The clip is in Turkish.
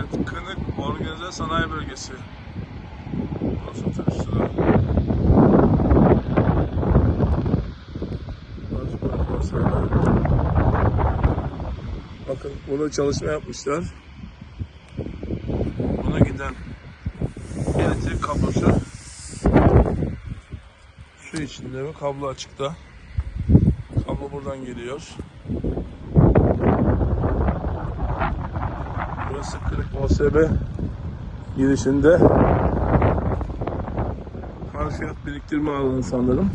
Evet, Kınık Organize Sanayi Bölgesi. Burası konserve. Bakın burada çalışma yapmışlar. Buna giden elektrik kablosu su içinde ve kablo açıkta. Kablo buradan geliyor. Burası Kırık OSB girişinde harfiyat biriktirme alanı sanırım.